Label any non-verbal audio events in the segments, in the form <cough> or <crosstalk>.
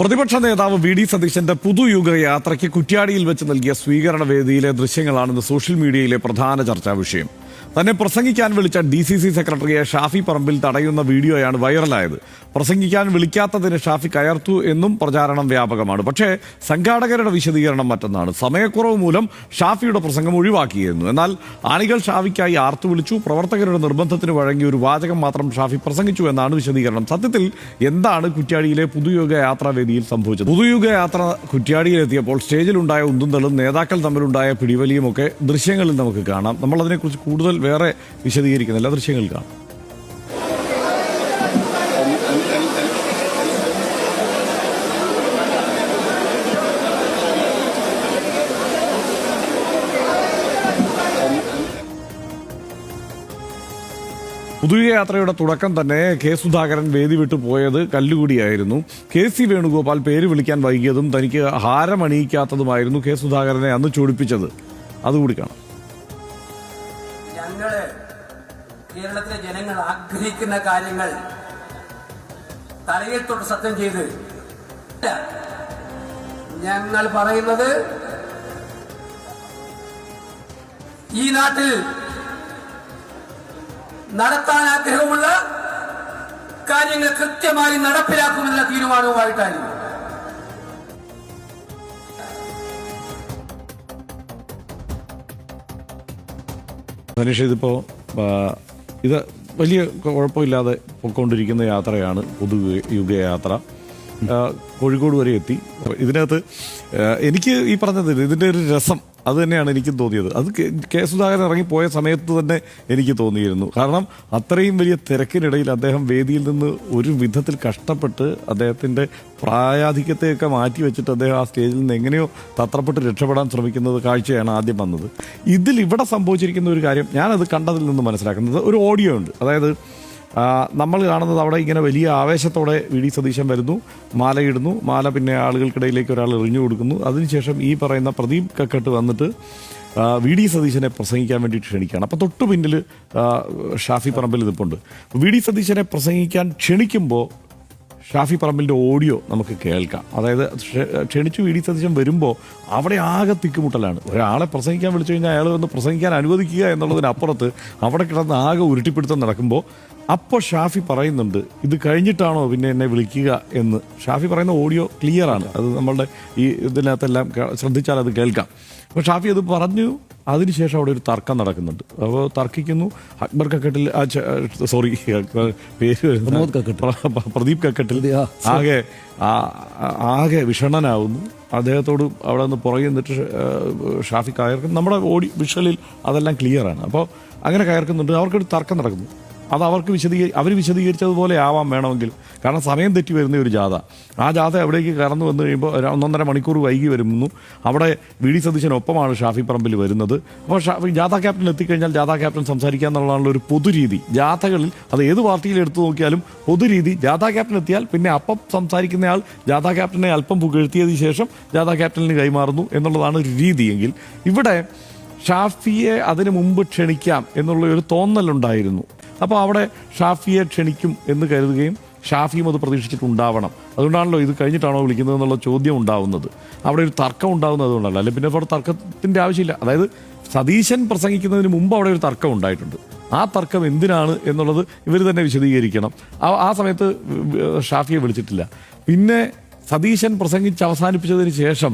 പ്രതിപക്ഷ നേതാവ് V D സതീശന്റെ പുതുയുഗ യാത്രയ്ക്ക് കുറ്റ്യാടിയിൽ വെച്ച് നൽകിയ സ്വീകരണ വേദിയിലെ ദൃശ്യങ്ങളാണ് ഇന്ന് സോഷ്യൽ മീഡിയയിലെ പ്രധാന ചർച്ചാ വിഷയം തന്നെ പ്രസംഗിക്കാൻ വിളിച്ച ഡി സി സി സെക്രട്ടറിയെ ഷാഫി പറമ്പിൽ തടയുന്ന വീഡിയോയാണ് വൈറലായത്. പ്രസംഗിക്കാൻ വിളിക്കാത്തതിന് ഷാഫി കയർത്തു എന്നും പ്രചാരണം വ്യാപകമാണ്. പക്ഷേ സംഘാടകരുടെ വിശദീകരണം മറ്റൊന്നാണ്. സമയക്കുറവ് മൂലം ഷാഫിയുടെ പ്രസംഗം ഒഴിവാക്കിയിരുന്നു. എന്നാൽ ആണികൾ ഷാഫിക്കായി ആർത്തു വിളിച്ചു. പ്രവർത്തകരുടെ നിർബന്ധത്തിന് വഴങ്ങി ഒരു വാചകം മാത്രം ഷാഫി പ്രസംഗിച്ചു എന്നാണ് വിശദീകരണം. സത്യത്തിൽ എന്താണ് കുറ്റ്യാടിയിലെ പുതുയുഗ യാത്രാ വേദിയിൽ സംഭവിച്ചത്? പുതുയുഗ യാത്ര കുറ്റ്യാടിയിലെത്തിയപ്പോൾ സ്റ്റേജിലുണ്ടായ ഉന്തുന്തളും നേതാക്കൾ തമ്മിലുണ്ടായ പിടിവലിയും ഒക്കെ ദൃശ്യങ്ങളിൽ നമുക്ക് കാണാം. നമ്മളതിനെക്കുറിച്ച് കൂടുതൽ വേറെ വിശദീകരിക്കുന്നില്ല ദൃശ്യങ്ങൾ കാണാം. പുതിയ യാത്രയുടെ തുടക്കം തന്നെ കെ സുധാകരൻ വേദി വിട്ടു പോയത് കല്ലുകൂടിയായിരുന്നു. കെ സി വേണുഗോപാൽ പേര് വിളിക്കാൻ വൈകിയതും തനിക്ക് ഹാരമണിയിക്കാത്തതുമായിരുന്നു കെ സുധാകരനെ അന്ന് ചോടിപ്പിച്ചത്. അതുകൂടി കാണാം. ഞങ്ങൾ കേരളത്തിലെ ജനങ്ങൾ ആഗ്രഹിക്കുന്ന കാര്യങ്ങൾ തലയിൽ തൊട്ട് സത്യം ചെയ്ത്. ഞങ്ങൾ പറയുന്നത് ഈ നാട്ടിൽ നടത്താൻ ആഗ്രഹമുള്ള കാര്യങ്ങൾ കൃത്യമായി നടപ്പിലാക്കുമെന്നുള്ള തീരുമാനവുമായിട്ടായിരുന്നു ധനുഷ് ഇതിപ്പോ ഇത് വലിയ കുഴപ്പമില്ലാതെ പൊയ്ക്കൊണ്ടിരിക്കുന്ന യാത്രയാണ് പൊതു യുഗ യാത്ര. കോഴിക്കോട് വരെ എത്തി. ഇതിനകത്ത് എനിക്ക് ഈ പറഞ്ഞത് ഇതിന്റെ ഒരു രസം. അത് തന്നെയാണ് എനിക്കും തോന്നിയത്. അത് കെ- സുധാകരൻ ഇറങ്ങിപ്പോയ സമയത്ത് തന്നെ എനിക്ക് തോന്നിയിരുന്നു. കാരണം അത്രയും വലിയ തിരക്കിനിടയിൽ അദ്ദേഹം വേദിയിൽ നിന്ന് ഒരു വിധത്തിൽ കഷ്ടപ്പെട്ട് അദ്ദേഹത്തിന്റെ പ്രായാധിക്യത്തെയൊക്കെ മാറ്റി വെച്ചിട്ട് അദ്ദേഹം ആ സ്റ്റേജിൽ നിന്ന് എങ്ങനെയോ തത്രപ്പെട്ട് രക്ഷപ്പെടാൻ ശ്രമിക്കുന്നത് കാഴ്ചയാണ് ആദ്യം വന്നത്. ഇതിൽ ഇവിടെ സംഭവിച്ചിരിക്കുന്ന ഒരു കാര്യം ഞാനത് കണ്ടതിൽ നിന്ന് മനസ്സിലാക്കുന്നത് ഒരു ഓഡിയോ ഉണ്ട്. അതായത് നമ്മൾ കാണുന്നത് അവിടെ ഇങ്ങനെ വലിയ ആവേശത്തോടെ വി ഡി സതീശൻ വരുന്നു മാലയിടുന്നു. മാല പിന്നെ ആളുകൾക്കിടയിലേക്ക് ഒരാൾ എറിഞ്ഞു കൊടുക്കുന്നു. അതിനുശേഷം ഈ പറയുന്ന പ്രദീപ് കക്കട്ട് വന്നിട്ട് വി ഡി സതീശനെ പ്രസംഗിക്കാൻ വേണ്ടിയിട്ട് ക്ഷണിക്കുകയാണ്. അപ്പോൾ തൊട്ടു പിന്നിൽ ഷാഫി പറമ്പിൽ നിൽപ്പുണ്ട് വി ഡി സതീശനെ പ്രസംഗിക്കാൻ ക്ഷണിക്കുമ്പോൾ ഷാഫി പറമ്പിലിന്റെ ഓഡിയോ നമുക്ക് കേൾക്കാം. അതായത് ക്ഷ- ക്ഷണിച്ചു വി ഡി സതീശൻ വരുമ്പോൾ അവിടെ ആകെ തിക്കുമുട്ടലാണ്. ഒരാളെ പ്രസംഗിക്കാൻ വിളിച്ചു കഴിഞ്ഞാൽ അയാൾ വന്ന് പ്രസംഗിക്കാൻ അനുവദിക്കുക എന്നുള്ളതിനപ്പുറത്ത് അവിടെ കിടന്ന് ആകെ ഉരുട്ടിപ്പിടുത്തം നടക്കുമ്പോൾ അപ്പോൾ ഷാഫി പറയുന്നുണ്ട് ഇത് കഴിഞ്ഞിട്ടാണോ പിന്നെ എന്നെ വിളിക്കുക എന്ന്? ഷാഫി പറയുന്ന ഓഡിയോ ക്ലിയർ ആണ്. അത് നമ്മളുടെ ഈ ഇതിനകത്തെല്ലാം ശ്രദ്ധിച്ചാൽ അത് കേൾക്കാം. അപ്പോൾ ഷാഫി അത് പറഞ്ഞു അതിനുശേഷം അവിടെ ഒരു തർക്കം നടക്കുന്നുണ്ട്. അപ്പോൾ തർക്കിക്കുന്നു. അക്ബർ കക്കട്ടിൽ സോറി പേര് വരുന്ന- പ്രമോദ് കക്കട്ട്. പ്രദീപ് കക്കട്ടിൽ ആകെ ആകെ വിഷണനാവുന്നു. അദ്ദേഹത്തോട് അവിടെ നിന്ന് പുറകെ നിന്നിട്ട് ഷാഫി കയർക്കുന്നു. നമ്മുടെ ഓടി വിഷ്വലിൽ അതെല്ലാം ക്ലിയറാണ് അപ്പോൾ അങ്ങനെ കയർക്കുന്നുണ്ട്. അവർക്കൊരു തർക്കം നടക്കുന്നു. അത് അവർക്ക് വിശദീകരി അവർ വിശദീകരിച്ചതുപോലെ ആവാം വേണമെങ്കിൽ. കാരണം സമയം തെറ്റി വരുന്ന ഒരു ജാഥ. ആ ജാഥ എവിടേക്ക് കടന്നു വന്നു കഴിയുമ്പോൾ ഒന്നൊന്നര മണിക്കൂർ വൈകി വരുന്നു. അവിടെ വി ഡി സതീശനൊപ്പമാണ് ഷാഫി പറമ്പിൽ വരുന്നത്. അപ്പോൾ ഷാഫി ജാഥ ക്യാപ്റ്റൻ എത്തിക്കഴിഞ്ഞാൽ ജാഥ ക്യാപ്റ്റൻ സംസാരിക്കുക എന്നുള്ളതാണ് ഒരു പൊതുരീതി ജാഥകളിൽ അത് ഏത് പാർട്ടിയിൽ എടുത്തു നോക്കിയാലും പൊതുരീതി ജാഥ ക്യാപ്റ്റൻ എത്തിയാൽ പിന്നെ അപ്പം സംസാരിക്കുന്നയാൾ ജാഥ ക്യാപ്റ്റനെ അല്പം പുകഴ്ത്തിയതിനു ശേഷം ജാഥ ക്യാപ്റ്റനിന് കൈമാറുന്നു എന്നുള്ളതാണ് ഒരു രീതിയെങ്കിൽ. ഇവിടെ ഷാഫിയെ അതിനു മുമ്പ് ക്ഷണിക്കാം എന്നുള്ള ഒരു തോന്നലുണ്ടായിരുന്നു. അപ്പോൾ അവിടെ ഷാഫിയെ ക്ഷണിക്കും എന്ന് കരുതുകയും ഷാഫിയും അത് പ്രതീക്ഷിച്ചിട്ടുണ്ടാവണം. അതുകൊണ്ടാണല്ലോ ഇത് കഴിഞ്ഞിട്ടാണോ വിളിക്കുന്നത് എന്നുള്ള ചോദ്യം ഉണ്ടാവുന്നത്. അവിടെ ഒരു തർക്കം ഉണ്ടാവുന്നത് അതുകൊണ്ടല്ല. അല്ലെങ്കിൽ പിന്നെ അവിടെ തർക്കത്തിന്റെ ആവശ്യമില്ല. അതായത് സതീശൻ പ്രസംഗിക്കുന്നതിന് മുമ്പ് അവിടെ ഒരു തർക്കം ഉണ്ടായിട്ടുണ്ട്. ആ തർക്കം എന്തിനാണ് എന്നുള്ളത് ഇവർ തന്നെ വിശദീകരിക്കണം. ആ സമയത്ത് ഷാഫിയെ വിളിച്ചിട്ടില്ല. പിന്നെ സതീശൻ പ്രസംഗിച്ച് അവസാനിപ്പിച്ചതിന് ശേഷം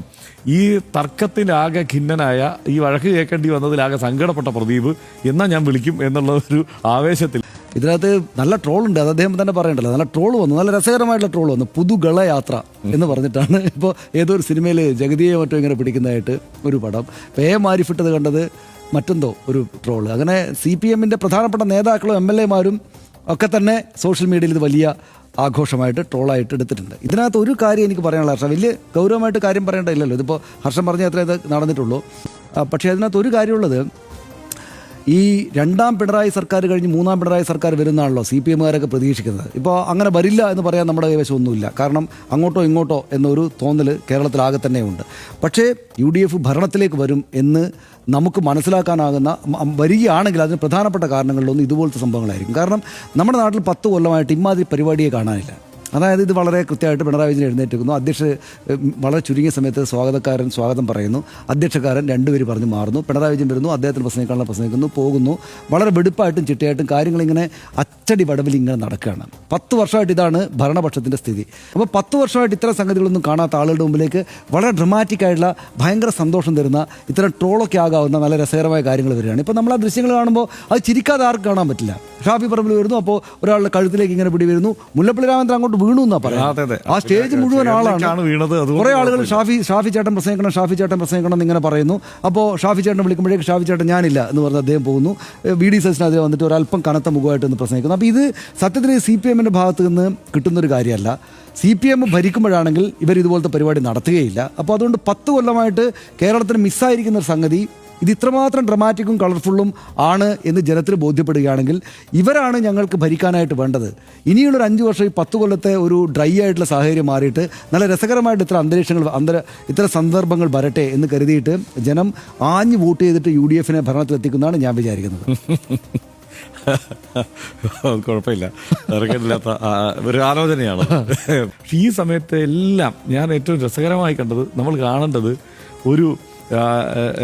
ഈ തർക്കത്തിലാകെ ഖിന്നനായ ഈ വഴക്ക് കേൾക്കേണ്ടി വന്നതിലാകെ സങ്കടപ്പെട്ട പ്രദീപ് എന്നാ ഞാൻ വിളിക്കും എന്നുള്ള ഒരു ആവേശത്തിൽ. ഇതിനകത്ത് നല്ല ട്രോൾ ഉണ്ട്. അത് അദ്ദേഹം തന്നെ പറയണ്ടല്ലോ. നല്ല ട്രോൾ വന്നു. നല്ല രസകരമായിട്ടുള്ള ട്രോൾ വന്നു. പുതുഗള യാത്ര എന്ന് പറഞ്ഞിട്ടാണ് ഇപ്പോൾ ഏതോ ഒരു സിനിമയിൽ ജഗതിയെ മറ്റോ ഇങ്ങനെ പിടിക്കുന്നതായിട്ട് ഒരു പടം. പേ മാരിഫിട്ടത് കണ്ടത് മറ്റെന്തോ ഒരു ട്രോൾ അങ്ങനെ സി പി എമ്മിന്റെ പ്രധാനപ്പെട്ട നേതാക്കളും എം എൽ എമാരും ഒക്കെ തന്നെ സോഷ്യൽ മീഡിയയിൽ ഇത് വലിയ ആഘോഷമായിട്ട് ട്രോളായിട്ട് എടുത്തിട്ടുണ്ട്. ഇതിനകത്ത് ഒരു കാര്യം എനിക്ക് പറയാനുള്ള ഹർഷം. വലിയ ഗൗരവമായിട്ട് കാര്യം പറയേണ്ടതില്ലല്ലോ. ഇതിപ്പോൾ ഹർഷം പറഞ്ഞ അത്രേ ഇത് നടന്നിട്ടുള്ളൂ. പക്ഷേ അതിനകത്ത് ഒരു കാര്യമുള്ളത് ഈ രണ്ടാം പിണറായി സർക്കാർ കഴിഞ്ഞ് മൂന്നാം പിണറായി സർക്കാർ വരുന്നതാണല്ലോ സി പി എമ്മുകാരൊക്കെ പ്രതീക്ഷിക്കുന്നത്. ഇപ്പോൾ അങ്ങനെ വരില്ല എന്ന് പറയാൻ നമ്മുടെ കൈവശമൊന്നുമില്ല കാരണം അങ്ങോട്ടോ ഇങ്ങോട്ടോ എന്നൊരു തോന്നൽ കേരളത്തിലാകെ തന്നെയുണ്ട്. പക്ഷേ യു ഡി എഫ് ഭരണത്തിലേക്ക് വരും എന്ന് നമുക്ക് മനസ്സിലാക്കാനാകുന്ന വരികയാണെങ്കിൽ അതിന് പ്രധാനപ്പെട്ട കാരണങ്ങളിലൊന്നും ഇതുപോലത്തെ സംഭവങ്ങളായിരിക്കും. കാരണം നമ്മുടെ നാട്ടിൽ പത്ത് കൊല്ലമായിട്ട് ഇമാതിരി പരിപാടിയെ കാണാനില്ല. അതായത് ഇത് വളരെ കൃത്യമായിട്ട് പിണറായി വിജയൻ എഴുന്നേറ്റിരിക്കുന്നു. അധ്യക്ഷ വളരെ ചുരുങ്ങിയ സമയത്ത് സ്വാഗതക്കാരൻ സ്വാഗതം പറയുന്നു. അധ്യക്ഷക്കാരൻ രണ്ടുപേര് പറഞ്ഞു മാറുന്നു. പിണറായി വിജയൻ വരുന്നു അദ്ദേഹത്തിന് പ്രസംഗിക്കാനുള്ള പ്രസംഗിക്കുന്നു പോകുന്നു. വളരെ വെടുപ്പായിട്ടും ചിട്ടയായിട്ടും കാര്യങ്ങളിങ്ങനെ അച്ചടി വടവിൽ ഇങ്ങനെ നടക്കുകയാണ്. പത്ത് വർഷമായിട്ട് ഇതാണ് ഭരണപക്ഷത്തിന്റെ സ്ഥിതി. അപ്പോൾ പത്ത് വർഷമായിട്ട് ഇത്തരം സംഗതികളൊന്നും കാണാത്ത ആളുകളുടെ മുമ്പിലേക്ക് വളരെ ഡ്രമാറ്റിക് ആയിട്ടുള്ള ഭയങ്കര സന്തോഷം തരുന്ന ഇത്തരം ട്രോളൊക്കെ ആകാവുന്ന നല്ല രസകരമായ കാര്യങ്ങൾ വരികയാണ്. ഇപ്പോൾ നമ്മൾ ആ ദൃശ്യങ്ങൾ കാണുമ്പോൾ അത് ചിരിക്കാതെ ആർക്കും കാണാൻ പറ്റില്ല. ഷാഫി പറമ്പിൽ വരുന്നു അപ്പോൾ ഒരാളുടെ കഴുത്തിലേക്ക് ഇങ്ങനെ പിടി വരുന്നു മുല്ലപ്പള്ളി രാമചന്ദ്രൻ അങ്ങോട്ട് വീണു എന്നാ. പറയുന്നത് ആ സ്റ്റേജ് മുഴുവൻ ആളാണ്. വീണത്, കുറെ ആളുകൾ ഷാഫി ഷാഫി ചേട്ടൻ പ്രസംഗിക്കണം ഷാഫി ചേട്ടൻ പ്രസംഗിക്കണം എന്നിങ്ങനെ പറയുന്നു. അപ്പോൾ ഷാഫി ചേട്ടൻ വിളിക്കുമ്പോഴേക്ക് ഷാഫി ചേട്ടൻ ഞാനില്ല എന്ന് പറഞ്ഞ് അദ്ദേഹം പോകുന്നു. വി ഡി സച്ചിനെതിരെ വന്നിട്ട് ഒരല്പം കനത്ത മുഖമായിട്ട് ഒന്ന് പ്രസംഗിക്കുന്നു. അപ്പോൾ ഇത് സത്യത്തിൽ സി പി എമ്മിന്റെ ഭാഗത്ത് നിന്ന് കിട്ടുന്നൊരു കാര്യമല്ല. സി പി എം ഭരിക്കുമ്പോഴാണെങ്കിൽ ഇവർ ഇതുപോലത്തെ പരിപാടി നടത്തുകയില്ല. അപ്പോൾ അതുകൊണ്ട് പത്ത് കൊല്ലമായിട്ട് കേരളത്തിന് മിസ്സായിരിക്കുന്ന ഒരു സംഗതി ഇത് ഇത്രമാത്രം ഡ്രമാറ്റിക്കും കളർഫുള്ളും ആണ് എന്ന് ജനത്തിന് ബോധ്യപ്പെടുകയാണെങ്കിൽ ഇവരാണ് ഞങ്ങൾക്ക് ഭരിക്കാനായിട്ട് വേണ്ടത്. ഇനിയുള്ളൊരു അഞ്ച് വർഷം ഈ പത്ത് കൊല്ലത്തെ ഒരു ഡ്രൈ ആയിട്ടുള്ള സാഹചര്യം മാറിയിട്ട് നല്ല രസകരമായിട്ട് ഇത്ര അന്തരീക്ഷങ്ങൾ അന്തര ഇത്ര സന്ദർഭങ്ങൾ വരട്ടെ എന്ന് കരുതിയിട്ട് ജനം ആഞ്ഞ് വോട്ട് ചെയ്തിട്ട് യു ഡി എഫിനെ ഭരണത്തിലെത്തിക്കുന്നതാണ് ഞാൻ വിചാരിക്കുന്നത്. <laughs> കുഴപ്പമില്ല. ഇറക്കത്തില്ലാത്ത ഒരു ആലോചനയാണ്. <laughs> ഈ സമയത്ത് എല്ലാം ഞാൻ ഏറ്റവും രസകരമായി കണ്ടത് നമ്മൾ കാണേണ്ടത് ഒരു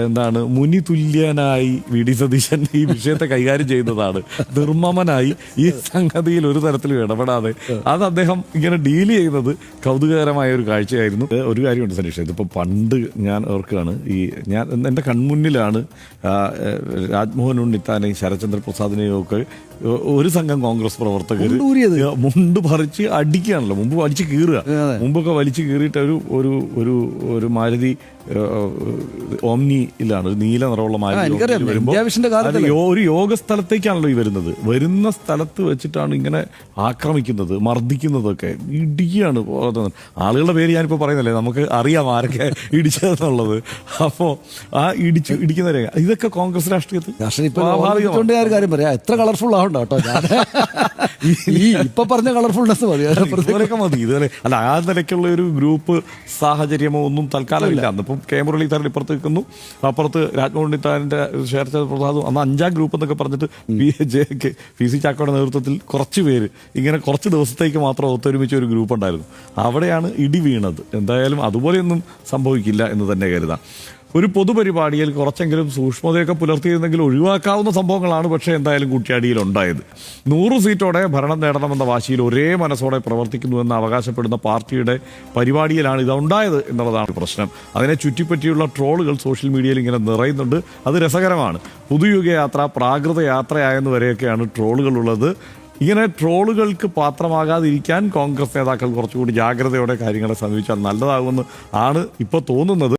എന്താണ് മുനി തുല്യനായി വി. ഡി. സതീശൻ ഈ വിഷയത്തെ കൈകാര്യം ചെയ്യുന്നതാണ്. നിർമ്മമനായി ഈ സംഗതിയിൽ ഒരു തരത്തിലും ഇടപെടാതെ. അത് അദ്ദേഹം ഇങ്ങനെ ഡീൽ ചെയ്യുന്നത് കൗതുകകരമായ ഒരു കാഴ്ചയായിരുന്നു. ഒരു കാര്യമുണ്ട് സനീഷ് ഇതിപ്പോൾ പണ്ട് ഞാൻ ഓർക്കുകയാണ് ഈ ഞാൻ എന്റെ കൺമുന്നിലാണ് രാജ്മോഹൻ ഉണ്ണിത്താനെയും ശരചന്ദ്ര പ്രസാദിനെയും ഒക്കെ ഒരു സംഘം കോൺഗ്രസ് പ്രവർത്തകർ മുണ്ട് പറിച്ച് അടിക്കുകയാണല്ലോ മുമ്പ് വലിച്ചു കീറുക. മുമ്പൊക്കെ വലിച്ചു കീറിയിട്ട് ഒരു ഒരു ഒരു മാരുതി ഇല്ലാണ്. ഒരു നീല നിറമുള്ള ആ, മാരുതി എനിക്കറിയാം. ഓമ്നിയിൽ വരുമ്പോ ഇന്ത്യ വിഷന്റെ അത് കാലത്തല്ലേ? യോ- ഒരു യോഗ സ്ഥലത്തേക്കാണല്ലോ ഈ വരുന്നത്. വരുന്ന സ്ഥലത്ത് വെച്ചിട്ടാണ് ഇങ്ങനെ ആക്രമിക്കുന്നത് മർദ്ദിക്കുന്നതൊക്കെ. ഇടിക്കുകയാണ്. ആളുകളുടെ പേര് ഞാനിപ്പോൾ പറയുന്നില്ലേ നമുക്ക് അറിയാം ആരൊക്കെ ഇടിച്ചതെന്നുള്ളത്. അപ്പോ ആ ഇടിച്ച് ഇടിക്കുന്ന രംഗം ഇതൊക്കെ കോൺഗ്രസ് രാഷ്ട്രീയത്തിൽ കാര്യം പറയാം. എത്ര കളർഫുൾ ആവണ്ട കേട്ടോ ഈ ഇപ്പൊ പറഞ്ഞ കളർഫുൾനെസ് മതി. ഇതുപോലെ. അല്ല ആ നിലയ്ക്കുള്ള ഒരു ഗ്രൂപ്പ് സാഹചര്യമോ ഒന്നും തൽക്കാലം ഇല്ല. അന്നിപ്പം കെ മുരളീധരൻ ഇപ്പുറത്ത് നിൽക്കുന്നു. അപ്പുറത്ത് രാജ്മോഹൻ താരന്റെ ശേർച്ച പ്രസാദും അന്ന് അഞ്ചാം ഗ്രൂപ്പ് എന്നൊക്കെ പറഞ്ഞിട്ട് P J K P C ചാക്കോയുടെ നേതൃത്വത്തിൽ കുറച്ച് പേര് ഇങ്ങനെ കുറച്ച് ദിവസത്തേക്ക് മാത്രം ഒത്തൊരുമിച്ച ഒരു ഗ്രൂപ്പ് ഉണ്ടായിരുന്നു. അവിടെയാണ് ഇടി വീണത്. എന്തായാലും അതുപോലെയൊന്നും സംഭവിക്കില്ല എന്ന് തന്നെ കരുതാം. ഒരു പൊതുപരിപാടിയിൽ കുറച്ചെങ്കിലും സൂക്ഷ്മതയൊക്കെ പുലർത്തിയിരുന്നെങ്കിൽ ഒഴിവാക്കാവുന്ന സംഭവങ്ങളാണ് പക്ഷേ എന്തായാലും കുട്ടിയാടിയിൽ ഉണ്ടായത്. നൂറ് സീറ്റോടെ ഭരണം നേടണമെന്ന വാശിയിൽ ഒരേ മനസ്സോടെ പ്രവർത്തിക്കുന്നുവെന്ന് അവകാശപ്പെടുന്ന പാർട്ടിയുടെ പരിപാടിയിലാണ് ഇത് ഉണ്ടായത് എന്നുള്ളതാണ് പ്രശ്നം. അതിനെ ചുറ്റിപ്പറ്റിയുള്ള ട്രോളുകൾ സോഷ്യൽ മീഡിയയിൽ ഇങ്ങനെ നിറയുന്നുണ്ട്. അത് രസകരമാണ്. പുതുയുഗയാത്ര പ്രാകൃത യാത്രയായെന്ന് വരെയൊക്കെയാണ് ട്രോളുകൾ ഉള്ളത്. ഇങ്ങനെ ട്രോളുകൾക്ക് പാത്രമാകാതിരിക്കാൻ കോൺഗ്രസ് നേതാക്കൾ കുറച്ചുകൂടി ജാഗ്രതയോടെ കാര്യങ്ങളെ സമീപിച്ചാൽ നല്ലതാകുമെന്ന് ആണ് ഇപ്പോൾ തോന്നുന്നത്.